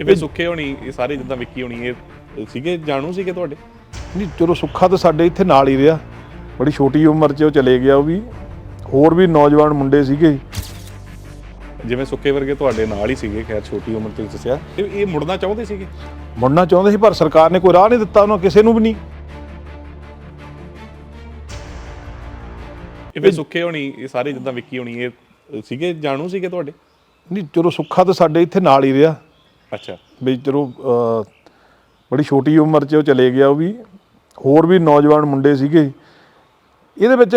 ਇਹ ਫਿਰ ਸੁੱਖੇ ਹੋਣੀ ਇਹ ਸਾਰੇ ਜਿੱਦਾਂ ਵਿੱਕੀ ਹੋਣੀ ਇਹ ਸੀਗੇ ਜਾਣੂ ਸੀਗੇ ਤੁਹਾਡੇ? ਨਹੀਂ ਚਲੋ ਸੁੱਖਾ ਤਾਂ ਸਾਡੇ ਇੱਥੇ ਨਾਲ ਹੀ ਰਿਹਾ। ਬੜੀ ਛੋਟੀ ਉਮਰ 'ਚ ਉਹ ਚਲੇ ਗਿਆ ਉਹ ਵੀ ਹੋਰ ਵੀ ਨੌਜਵਾਨ ਮੁੰਡੇ ਸੀਗੇ। ਜਿਵੇਂ ਸੁੱਕੇ ਵਰਗੇ ਤੁਹਾਡੇ ਨਾਲ ਹੀ ਸੀਗੇ ਖੈਰ ਛੋਟੀ ਉਮਰ ਤੋਂ ਦੱਸਿਆ। ਇਹ ਇਹ ਮੁੜਨਾ ਚਾਹੁੰਦੇ ਸੀਗੇ? ਮੁੜਨਾ ਚਾਹੁੰਦੇ ਸੀ ਪਰ ਸਰਕਾਰ ਨੇ ਕੋਈ ਰਾਹ ਨਹੀਂ ਦਿੱਤਾ ਉਹਨਾਂ ਕਿਸੇ ਨੂੰ ਵੀ ਨਹੀਂ। ਇਹ ਫਿਰ ਸੁੱਕੇ ਹੋਣੀ ਇਹ ਸਾਰੇ ਜਿੱਦਾਂ ਵਿੱਕੀ ਹੋਣੀ ਇਹ ਸੀਗੇ ਜਾਣੂ ਸੀਗੇ ਤੁਹਾਡੇ? ਨਹੀਂ ਚਲੋ ਸੁੱਖਾ ਤਾਂ ਸਾਡੇ ਇੱਥੇ ਨਾਲ ਹੀ ਰਿਹਾ। ਅੱਛਾ। ਵੀ ਚਲੋ ਬੜੀ ਛੋਟੀ ਉਮਰ 'ਚ ਉਹ ਚਲੇ ਗਿਆ ਉਹ ਵੀ ਹੋਰ ਵੀ ਨੌਜਵਾਨ ਮੁੰਡੇ ਸੀਗੇ। ਇਹਦੇ ਵਿੱਚ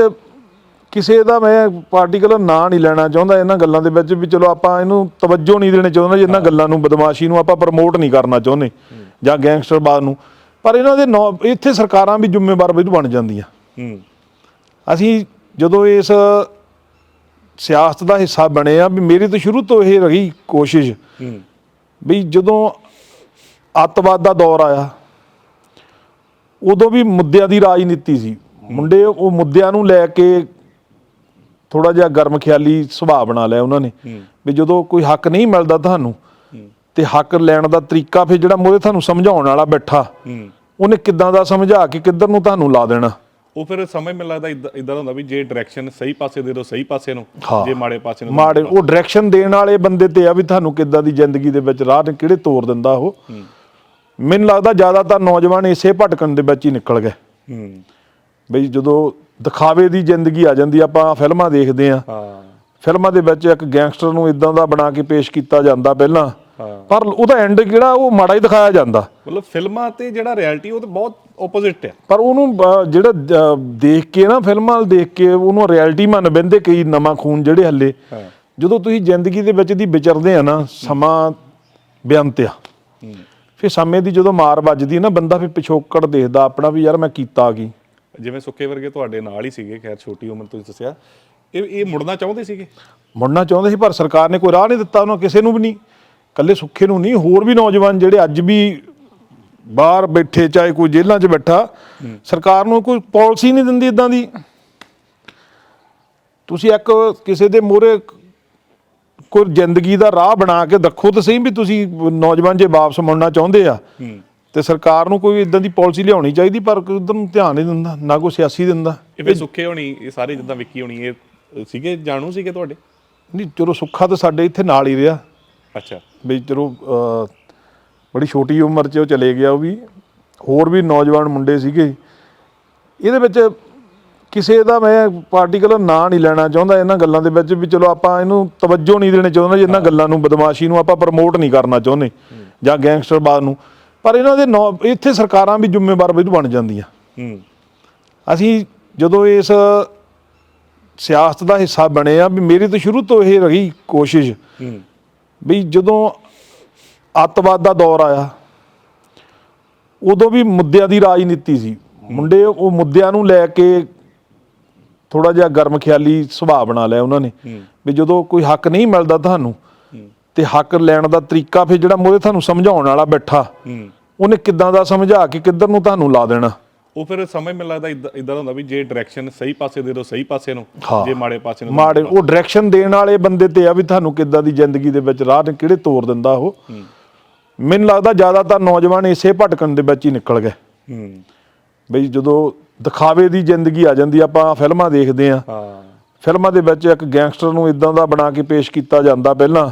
ਕਿਸੇ ਦਾ ਮੈਂ ਪਾਰਟੀਕੂਲਰ ਨਾਂ ਨਹੀਂ ਲੈਣਾ ਚਾਹੁੰਦਾ ਇਹਨਾਂ ਗੱਲਾਂ ਦੇ ਵਿੱਚ ਵੀ ਚਲੋ ਆਪਾਂ ਇਹਨੂੰ ਤਵੱਜੋ ਨਹੀਂ ਦੇਣੀ ਚਾਹੁੰਦੇ ਇਹਨਾਂ ਗੱਲਾਂ ਨੂੰ ਬਦਮਾਸ਼ੀ ਨੂੰ ਆਪਾਂ ਪ੍ਰਮੋਟ ਨਹੀਂ ਕਰਨਾ ਚਾਹੁੰਦੇ ਜਾਂ ਗੈਂਗਸਟਰਬਾਦ ਨੂੰ। ਪਰ ਇਹਨਾਂ ਦੇ ਇੱਥੇ ਸਰਕਾਰਾਂ ਵੀ ਜ਼ਿੰਮੇਵਾਰ ਵੀ ਬਣ ਜਾਂਦੀਆਂ। ਹੂੰ। ਅਸੀਂ ਜਦੋਂ ਇਸ ਸਿਆਸਤ ਦਾ ਹਿੱਸਾ ਬਣੇ ਆ ਵੀ ਮੇਰੀ ਤਾਂ ਸ਼ੁਰੂ ਤੋਂ ਇਹ ਰਹੀ ਕੋਸ਼ਿਸ਼। ਵੀ ਜਦੋਂ ਅੱਤਵਾਦ ਦਾ ਦੌਰ ਆਇਆ ਉਦੋਂ ਵੀ ਮੁੱਦਿਆਂ ਦੀ ਰਾਜਨੀਤੀ ਸੀ। ਮੁੰਡੇ ਉਹ ਮੁੱਦਿਆਂ ਨੂੰ ਲੈ ਕੇ ਥੋੜਾ ਜਿਹਾ ਗਰਮ ਖਿਆਲੀ ਸੁਭਾਅ ਬਣਾ ਲਿਆ ਉਹਨਾਂ ਨੇ। ਵੀ ਜਦੋਂ ਕੋਈ ਹੱਕ ਨਹੀਂ ਮਿਲਦਾ ਤੁਹਾਨੂੰ ਤੇ ਹੱਕ ਲੈਣ ਦਾ ਤਰੀਕਾ ਫਿਰ ਜਿਹੜਾ ਮੋਰੇ ਤੁਹਾਨੂੰ ਸਮਝਾਉਣ ਵਾਲਾ ਬੈਠਾ ਉਹਨੇ ਕਿੱਦਾਂ ਦਾ ਸਮਝਾ ਕੇ ਕਿੱਧਰ ਨੂੰ ਤੁਹਾਨੂੰ ਲਾ ਦੇਣਾ? ਉਹ ਫਿਰ ਸਮਝ ਮੈਨੂੰ ਲੱਗਦਾ ਇਦਾਂ ਹੁੰਦਾ ਵੀ ਜੇ ਡਾਇਰੈਕਸ਼ਨ ਸਹੀ ਪਾਸੇ ਦੇ ਦੋ ਸਹੀ ਪਾਸੇ ਨੂੰ। ਜੇ ਮਾੜੇ ਪਾਸੇ ਨੂੰ ਮਾੜੇ ਉਹ ਡਾਇਰੈਕਸ਼ਨ ਦੇਣ ਵਾਲੇ ਬੰਦੇ ਤੇ ਆ ਵੀ ਤੁਹਾਨੂੰ ਕਿੱਦਾਂ ਦੀ ਜ਼ਿੰਦਗੀ ਦੇ ਵਿੱਚ ਰਾਹ ਨੇ ਕਿਹੜੇ ਤੋਰ ਦਿੰਦਾ ਉਹ। ਮੈਨੂੰ ਲੱਗਦਾ ਜ਼ਿਆਦਾਤਰ ਨੌਜਵਾਨ ਇਸੇ ਭਟਕਣ ਦੇ ਵਿੱਚ ਹੀ ਨਿਕਲ ਗਏ। ਹੂੰ। ਬਈ ਜਦੋਂ ਦਿਖਾਵੇ ਦੀ ਜ਼ਿੰਦਗੀ ਆ ਜਾਂਦੀ ਆਪਾਂ ਫਿਲਮਾਂ ਦੇਖਦੇ ਆ। ਹਾਂ। ਫਿਲਮਾਂ ਦੇ ਵਿੱਚ ਇੱਕ ਗੈਂਗਸਟਰ ਨੂੰ ਇਦਾਂ ਦਾ ਬਣਾ ਕੇ ਪੇਸ਼ ਕੀਤਾ ਜਾਂਦਾ ਪਹਿਲਾਂ। ਪਰ ਉਹਦਾ ਐਂਡ ਜਿਹੜਾ ਉਹ ਮਾੜਾ ਹੀ ਦਿਖਾਇਆ ਜਾਂਦਾ। ਮਤਲਬ ਫਿਲਮਾਂ ਤੇ ਜਿਹੜਾ ਰਿਐਲਿਟੀ ਉਹ ਤਾਂ ਬਹੁਤ ਆਪੋਜ਼ਿਟ ਹੈ ਪਰ ਉਹਨੂੰ ਜਿਹੜਾ ਦੇਖ ਕੇ ਨਾ ਫਿਲਮਾਂ ਵੱਲ ਦੇਖ ਕੇ ਉਹਨੂੰ ਰਿਐਲਿਟੀ ਮੰਨ ਬੰਦੇ ਕਈ ਨਵਾਂ ਖੂਨ ਜਿਹੜੇ ਹੱਲੇ। ਜਦੋਂ ਤੁਸੀਂ ਜ਼ਿੰਦਗੀ ਦੇ ਵਿੱਚ ਦੀ ਵਿਚਰਦੇ ਆ ਨਾ ਸਮਾਂ ਬੇਅੰਤ ਆ। ਫਿਰ ਸਮੇਂ ਦੀ ਜਦੋਂ ਮਾਰ ਵੱਜਦੀ ਨਾ ਬੰਦਾ ਫਿਰ ਪਿਛੋਕੜ ਦੇਖਦਾ ਆਪਣਾ ਵੀ ਯਾਰ ਮੈਂ ਕੀਤਾ ਕੀ। ਜਿਵੇਂ ਸੁੱਕੇ ਵਰਗੇ ਤੁਹਾਡੇ ਨਾਲ ਹੀ ਸੀਗੇ ਖੈਰ ਛੋਟੀ ਉਮਰ ਤੋਂ ਦੱਸਿਆ। ਇਹ ਇਹ ਮੁੜਨਾ ਚਾਹੁੰਦੇ ਸੀਗੇ? ਮੁੜਨਾ ਚਾਹੁੰਦੇ ਸੀ ਪਰ ਸਰਕਾਰ ਨੇ ਕੋਈ ਰਾਹ ਨਹੀਂ ਦਿੱਤਾ ਉਹਨਾਂ ਕਿਸੇ ਨੂੰ ਵੀ ਨਹੀਂ। ਕੱਲੇ ਸੁੱਖੇ ਨੂੰ ਨਹੀਂ ਹੋਰ ਵੀ ਨੌਜਵਾਨ ਜਿਹੜੇ ਅੱਜ ਵੀ ਬਾਹਰ ਬੈਠੇ ਚਾਹੇ ਕੋਈ ਜੇਲ੍ਹਾਂ 'ਚ ਬੈਠਾ ਸਰਕਾਰ ਨੂੰ ਕੋਈ ਪਾਲਿਸੀ ਨਹੀਂ ਦਿੰਦੀ ਇਦਾਂ ਦੀ। ਤੁਸੀਂ ਇੱਕ ਕਿਸੇ ਦੇ ਮੂਹਰੇ ਕੋਈ ਜ਼ਿੰਦਗੀ ਦਾ ਰਾਹ ਬਣਾ ਕੇ ਦੇਖੋ ਤਾਂ ਸਹੀ ਵੀ ਤੁਸੀਂ ਨੌਜਵਾਨ ਜੇ ਵਾਪਸ ਮੁੜਨਾ ਚਾਹੁੰਦੇ ਆ ਤੇ ਸਰਕਾਰ ਨੂੰ ਕੋਈ ਇਦਾਂ ਦੀ ਪਾਲਿਸੀ ਲਿਆਉਣੀ ਚਾਹੀਦੀ ਪਰ ਉਧਰ ਨੂੰ ਧਿਆਨ ਨਹੀਂ ਦਿੰਦਾ ਨਾ ਕੋਈ ਸਿਆਸੀ ਦਿੰਦਾ। ਇਹ ਸੁੱਕੇ ਹੋਣੀ ਇਹ ਸਾਰੇ ਜਿੱਦਾਂ ਵਿੱਕੀ ਹੋਣੀ ਇਹ ਸੀਗੇ ਜਾਣੂ ਸੀਗੇ ਤੁਹਾਡੇ? ਨਹੀਂ ਚਲੋ ਸੁੱਖਾ ਤਾਂ ਸਾਡੇ ਇੱਥੇ ਨਾਲ ਹੀ ਰਿਹਾ। ਅੱਛਾ। ਵੀ ਚਲੋ ਬੜੀ ਛੋਟੀ ਉਮਰ 'ਚ ਉਹ ਚਲੇ ਗਿਆ ਉਹ ਵੀ ਹੋਰ ਵੀ ਨੌਜਵਾਨ ਮੁੰਡੇ ਸੀਗੇ। ਇਹਦੇ ਵਿੱਚ ਕਿਸੇ ਦਾ ਮੈਂ ਪਾਰਟੀਕੂਲਰ ਨਾਂ ਨਹੀਂ ਲੈਣਾ ਚਾਹੁੰਦਾ ਇਹਨਾਂ ਗੱਲਾਂ ਦੇ ਵਿੱਚ ਵੀ ਚਲੋ ਆਪਾਂ ਇਹਨੂੰ ਤਵੱਜੋ ਨਹੀਂ ਦੇਣੀ ਚਾਹੁੰਦੇ ਇਹਨਾਂ ਗੱਲਾਂ ਨੂੰ ਬਦਮਾਸ਼ੀ ਨੂੰ ਆਪਾਂ ਪ੍ਰਮੋਟ ਨਹੀਂ ਕਰਨਾ ਚਾਹੁੰਦੇ ਜਾਂ ਗੈਂਗਸਟਰਬਾਦ ਨੂੰ। ਪਰ ਇਹਨਾਂ ਦੇ ਇੱਥੇ ਸਰਕਾਰਾਂ ਵੀ ਜ਼ਿੰਮੇਵਾਰ ਵੀ ਬਣ ਜਾਂਦੀਆਂ। ਹੂੰ। ਅਸੀਂ ਜਦੋਂ ਇਸ ਸਿਆਸਤ ਦਾ ਹਿੱਸਾ ਬਣੇ ਆ ਵੀ ਮੇਰੀ ਤਾਂ ਸ਼ੁਰੂ ਤੋਂ ਇਹ ਰਹੀ ਕੋਸ਼ਿਸ਼ ਵੀ ਜਦੋਂ ਅੱਤਵਾਦ ਦਾ ਦੌਰ ਆਇਆ ਉਦੋਂ ਵੀ ਮੁੱਦਿਆਂ ਦੀ ਰਾਜਨੀਤੀ ਸੀ। ਮੁੰਡੇ ਉਹ ਮੁੱਦਿਆਂ ਨੂੰ ਲੈ ਕੇ ਥੋੜਾ ਜਿਹਾ ਗਰਮ ਖਿਆਲੀ ਸੁਭਾਅ ਬਣਾ ਲਿਆ ਉਹਨਾਂ ਨੇ। ਵੀ ਜਦੋਂ ਕੋਈ ਹੱਕ ਨਹੀਂ ਮਿਲਦਾ ਤੁਹਾਨੂੰ ਤੇ ਹੱਕ ਲੈਣ ਦਾ ਤਰੀਕਾ ਫਿਰ ਜਿਹੜਾ ਮੋਰੇ ਤੁਹਾਨੂੰ ਸਮਝਾਉਣ ਵਾਲਾ ਬੈਠਾ ਉਹਨੇ ਕਿੱਦਾਂ ਦਾ ਸਮਝਾ ਕੇ ਕਿੱਧਰ ਨੂੰ ਤੁਹਾਨੂੰ ਲਾ ਦੇਣਾ? ਉਹ ਫਿਰ ਸਮਝ ਮੈਨੂੰ ਲੱਗਦਾ ਇਦਾਂ ਦਾ ਹੁੰਦਾ ਵੀ ਜੇ ਡਾਇਰੈਕਸ਼ਨ ਸਹੀ ਪਾਸੇ ਦੇ ਦੋ ਸਹੀ ਪਾਸੇ ਨੂੰ। ਜੇ ਮਾੜੇ ਪਾਸੇ ਨੂੰ ਮਾੜੇ ਉਹ ਡਾਇਰੈਕਸ਼ਨ ਦੇਣ ਵਾਲੇ ਬੰਦੇ ਤੇ ਆ ਵੀ ਤੁਹਾਨੂੰ ਕਿੱਦਾਂ ਦੀ ਜ਼ਿੰਦਗੀ ਦੇ ਵਿੱਚ ਰਾਹ ਨੇ ਕਿਹੜੇ ਤੋਰ ਦਿੰਦਾ ਉਹ। ਮੈਨੂੰ ਲੱਗਦਾ ਜ਼ਿਆਦਾਤਰ ਨੌਜਵਾਨ ਇਸੇ ਭਟਕਣ ਦੇ ਵਿੱਚ ਹੀ ਨਿਕਲ ਗਏ। ਹੂੰ। ਬਈ ਜਦੋਂ ਦਿਖਾਵੇ ਦੀ ਜ਼ਿੰਦਗੀ ਆ ਜਾਂਦੀ ਆਪਾਂ ਫਿਲਮਾਂ ਦੇਖਦੇ ਆ। ਹਾਂ। ਫਿਲਮਾਂ ਦੇ ਵਿੱਚ ਇੱਕ ਗੈਂਗਸਟਰ ਨੂੰ ਇਦਾਂ ਦਾ ਬਣਾ ਕੇ ਪੇਸ਼ ਕੀਤਾ ਜਾਂਦਾ ਪਹਿਲਾਂ।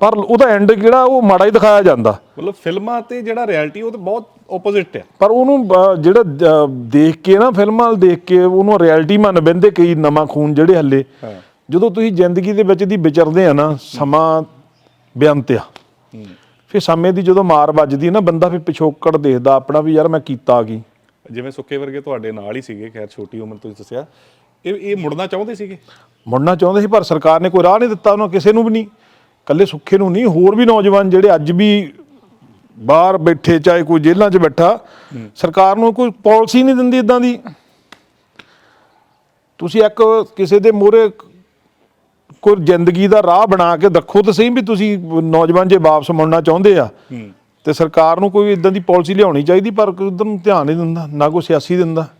ਪਰ ਉਹਦਾ ਐਂਡ ਜਿਹੜਾ ਉਹ ਮਾੜਾ ਹੀ ਦਿਖਾਇਆ ਜਾਂਦਾ। ਮਤਲਬ ਫਿਲਮਾਂ ਤੇ ਜਿਹੜਾ ਰਿਐਲਿਟੀ ਉਹ ਤਾਂ ਬਹੁਤ ਆਪੋਜ਼ਿਟ ਹੈ ਪਰ ਉਹਨੂੰ ਜਿਹੜਾ ਦੇਖ ਕੇ ਨਾ ਫਿਲਮਾਂ ਵੱਲ ਦੇਖ ਕੇ ਉਹਨੂੰ ਰਿਐਲਿਟੀ ਮੰਨ ਬੰਦੇ ਕਈ ਨਵਾਂ ਖੂਨ ਜਿਹੜੇ ਹੱਲੇ। ਜਦੋਂ ਤੁਸੀਂ ਜ਼ਿੰਦਗੀ ਦੇ ਵਿੱਚ ਦੀ ਵਿਚਰਦੇ ਆ ਨਾ ਸਮਾਂ ਬੇਅੰਤ ਆ। ਫਿਰ ਸਮੇਂ ਦੀ ਜਦੋਂ ਮਾਰ ਵੱਜਦੀ ਨਾ ਬੰਦਾ ਫਿਰ ਪਿਛੋਕੜ ਦੇਖਦਾ ਆਪਣਾ ਵੀ ਯਾਰ ਮੈਂ ਕੀਤਾ ਕੀ। ਜਿਵੇਂ ਸੁੱਕੇ ਵਰਗੇ ਤੁਹਾਡੇ ਨਾਲ ਹੀ ਸੀਗੇ ਖੈਰ ਛੋਟੀ ਉਮਰ ਤੋਂ ਦੱਸਿਆ। ਇਹ ਇਹ ਮੁੜਨਾ ਚਾਹੁੰਦੇ ਸੀਗੇ? ਮੁੜਨਾ ਚਾਹੁੰਦੇ ਸੀ ਪਰ ਸਰਕਾਰ ਨੇ ਕੋਈ ਰਾਹ ਨਹੀਂ ਦਿੱਤਾ ਉਹਨਾਂ ਕਿਸੇ ਨੂੰ ਵੀ ਨਹੀਂ। ਕੱਲੇ ਸੁੱਖੇ ਨੂੰ ਨਹੀਂ, ਹੋਰ ਵੀ ਨੌਜਵਾਨ ਜਿਹੜੇ ਅੱਜ ਵੀ ਬਾਹਰ ਬੈਠੇ, ਚਾਹੇ ਕੋਈ ਜੇਲ੍ਹਾਂ 'ਚ ਬੈਠਾ, ਸਰਕਾਰ ਨੂੰ ਕੋਈ ਪਾਲਿਸੀ ਨਹੀਂ ਦਿੰਦੀ ਇਦਾਂ ਦੀ। ਤੁਸੀਂ ਇੱਕ ਕਿਸੇ ਦੇ ਮੂਹਰੇ ਕੋਈ ਜ਼ਿੰਦਗੀ ਦਾ ਰਾਹ ਬਣਾ ਕੇ ਦੇਖੋ ਤਾਂ ਸਹੀ ਵੀ ਤੁਸੀਂ ਨੌਜਵਾਨ ਜੇ ਵਾਪਸ ਮੁੜਨਾ ਚਾਹੁੰਦੇ ਆ, ਤੇ ਸਰਕਾਰ ਨੂੰ ਕੋਈ ਇਦਾਂ ਦੀ ਪਾਲਿਸੀ ਲਿਆਉਣੀ ਚਾਹੀਦੀ, ਪਰ ਕੋਈ ਉਧਰ ਨੂੰ ਧਿਆਨ ਨਹੀਂ ਦਿੰਦਾ, ਨਾ ਕੋਈ ਸਿਆਸੀ ਦਿੰਦਾ।